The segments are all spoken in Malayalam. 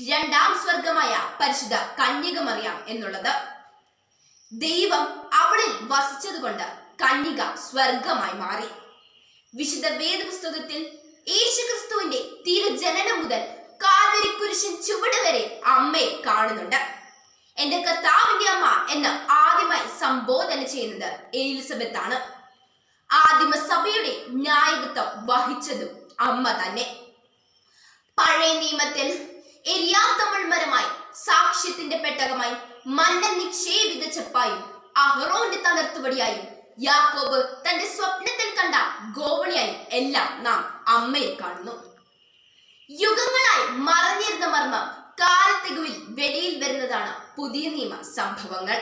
രണ്ടാം സ്വർഗമായ പരിശുദ്ധ കന്യകമറിയാം എന്നുള്ളത്. ദൈവം അവളിൽ വസിച്ചതുകൊണ്ട് കന്യക സ്വർഗമായി മാറി. വിശുദ്ധ വേദപുസ്തകത്തിൽ യേശുക്രിസ്തുവിന്റെ തിരുജനനം മുതൽ കാൽവരി ചുവട് വരെ അമ്മയെ കാണുന്നുണ്ട്. എന്റെ കർത്താവിന്റെ അമ്മ എന്ന് ആദ്യമായി സംബോധന ചെയ്യുന്നത് എലിസബത്ത് ആണ് ആദിമ സഭയുടെ ന്യായകത്വം വഹിച്ചതും അമ്മ തന്നെ. പഴയ നിയമത്തിൽ എരിയാത്തമിഴ് മരമായി സാക്ഷ്യത്തിന്റെ പെട്ടകമായി മന്ന നിക്ഷേപിത ചെപ്പായും അഹറോന്റെ തകർത്തുപടിയായും യാക്കോബ് തന്റെ സ്വപ്നത്തിൽ കണ്ട ഗോവണിയായും എല്ലാം നാം അമ്മയെ കാണുന്നു. യുഗങ്ങളായി മറഞ്ഞിരുന്ന മർമ്മം കാലത്തികുവിൽ വെളിയിൽ വരുന്നതാണ് പുതിയ നിയമ സംഭവങ്ങൾ.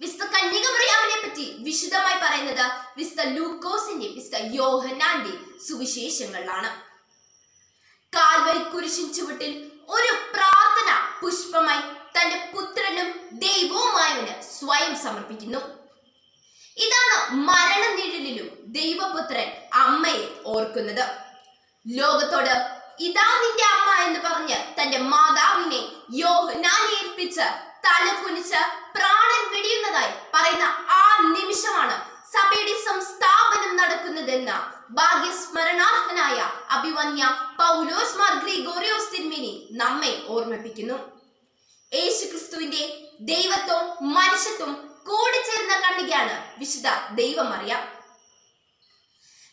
വിശുദ്ധ കന്യകമറിയാമിനെ പറ്റി വിശദമായി പറയുന്നത് വിശുദ്ധ ലൂക്കോസിന്റെ വിശുദ്ധ യോഹനാന്റെ സുവിശേഷങ്ങളിലാണ്. കാൽവരി കുരിശിൻ ചുവട്ടിൽ ഒരു പ്രാർത്ഥന പുഷ്പമായി തന്റെ പുത്രനും ദൈവവുമായവന് സ്വയം സമർപ്പിക്കുന്നു. ഇതാണ് മരണനിഴലിലും ദൈവപുത്രൻ അമ്മയെ ഓർക്കുന്നത്. ലോകത്തോട് ഇതാ നിന്റെ അമ്മ എന്ന് പറഞ്ഞ് തന്റെ മാതാവിനെ യോഹനാനെ ഏൽപ്പിച്ച് തല കുനിച്ച് പ്രാണൻ വെടിയുന്നതായി പറയുന്ന ആ നിമിഷമാണ് സഭയുടെ സംസ്ഥാപനം നടക്കുന്നതെന്ന് ഭാഗ്യസ്മരണാർഹനായ അഭിവന്യ പൗലോസ് മാർ ഗ്രിഗോറിയോസ് തിരുമിനി നമ്മെ ഓർമ്മിപ്പിക്കുന്നു. യേശുക്രിസ്തുവിന്റെ ദൈവത്വം മനുഷ്യത്വം കൂടിച്ചേർന്ന കണ്ണികയാണ് വിശുദ്ധ ദൈവമറിയാം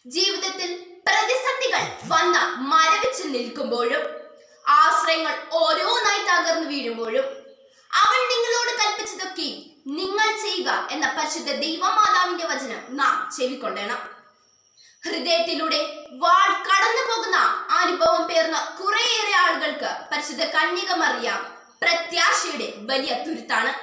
ജീവിതത്തിൽ പ്രതിസന്ധികൾ വന്ന മരവിച്ച് നിൽക്കുമ്പോഴും ആശ്രയങ്ങൾ ഓരോന്നായി തകർന്നു വീഴുമ്പോഴും അവൻ നിങ്ങളോട് കൽപ്പിച്ചതൊക്കെ നിങ്ങൾ ചെയ്യുക എന്ന പരിശുദ്ധ ദൈവമാതാവിന്റെ വചനം നാം ചെവിക്കൊള്ളണം. ഹൃദയത്തിലൂടെ വാൾ കടന്നു പോകുന്ന അനുഭവം പേർന്ന കുറേയേറെ ആളുകൾക്ക് പരിശുദ്ധ കന്യകമറിയാം പ്രത്യാശയുടെ വലിയ തുരുത്താണ്.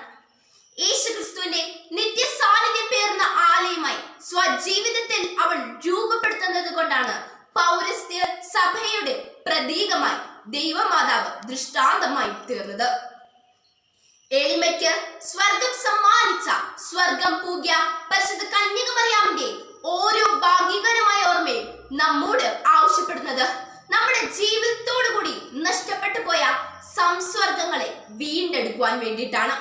യേശുക്രിസ്തുവിന്റെ നിത്യ സാന്നിധ്യം പേർന്ന ആലയമായി സ്വജീവിതത്തിൽ അവൾ രൂപപ്പെടുത്തുന്നത് കൊണ്ടാണ് പൗരസ്ത്യ സഭയുടെ പ്രതീകമായി ദൈവമാതാവ് ദൃഷ്ടാന്തമായി തീർന്നത്. എളിമയ്ക്ക് സ്വർഗം സമ്മാനിച്ച സ്വർഗം പൂഗ്യ പരിശുദ്ധ കന്യകമറിയാമിന്റെ ഓരോ ഭാഗികര നമ്മോട് ആവശ്യപ്പെടുന്നത്. നമ്മുടെ ജീവിതത്തോടു കൂടി നഷ്ടപ്പെട്ടു പോയ സംസ്വർഗങ്ങളെ വീണ്ടെടുക്കുവാൻ വേണ്ടിയിട്ടാണ്.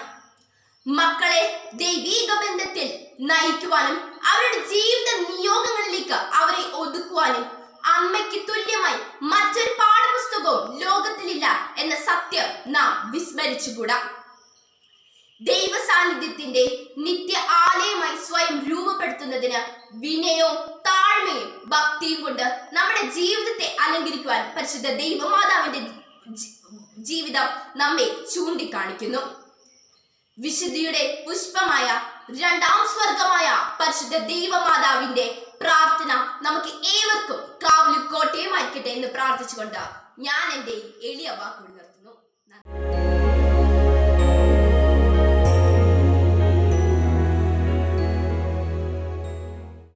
മക്കളെ ദൈവീക ബന്ധത്തിൽ നയിക്കുവാനും അവരുടെ ജീവിത നിയോഗങ്ങളിലേക്ക് അവരെ ഒതുക്കുവാനും അമ്മയ്ക്ക് തുല്യമായി മറ്റൊരു പാഠപുസ്തകവും ലോകത്തിലില്ല എന്ന സത്യം നാം വിസ്മരിച്ചുകൂടാ. ദൈവ സാന്നിധ്യത്തിന്റെ നിത്യ ആലയമായി സ്വയം രൂപപ്പെടുത്തുന്നതിന് വിനയവും താഴ്മയും ഭക്തിയും കൊണ്ട് നമ്മുടെ ജീവിതത്തെ അലങ്കരിക്കുവാൻ പരിശുദ്ധ ദൈവമാതാവിന്റെ ജീവിതം നമ്മെ ചൂണ്ടിക്കാണിക്കുന്നു. വിശുദ്ധിയുടെ പുഷ്പമായ രണ്ടാം സ്വർഗമായ പരിശുദ്ധ ദൈവമാതാവിന്റെ പ്രാർത്ഥന നമുക്ക് ഏവർക്കും കാവലു കോട്ടയമായിരിക്കട്ടെ എന്ന് പ്രാർത്ഥിച്ചുകൊണ്ട് ഞാൻ എന്റെ എളിയ വാക്കുകൾ